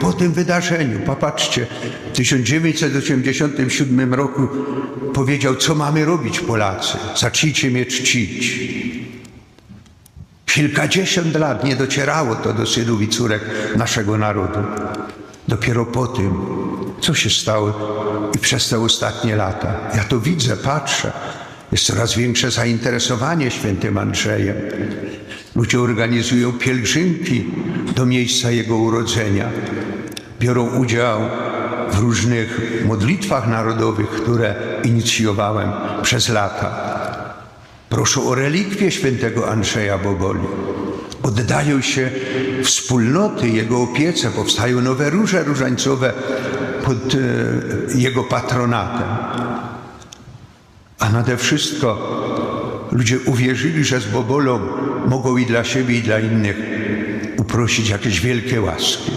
Po tym wydarzeniu, popatrzcie, w 1987 roku powiedział, co mamy robić Polacy. Zacznijcie mnie czcić. Kilkadziesiąt lat nie docierało to do synów i córek naszego narodu. Dopiero po tym, co się stało i przez te ostatnie lata. Ja to widzę, patrzę. Jest coraz większe zainteresowanie świętym Andrzejem. Ludzie organizują pielgrzymki do miejsca jego urodzenia. Biorą udział w różnych modlitwach narodowych, które inicjowałem przez lata. Proszą o relikwie świętego Andrzeja Boboli. Oddają się wspólnoty jego opiece, powstają nowe róże różańcowe pod e, jego patronatem. A nade wszystko ludzie uwierzyli, że z Bobolą mogą i dla siebie, i dla innych uprosić jakieś wielkie łaski.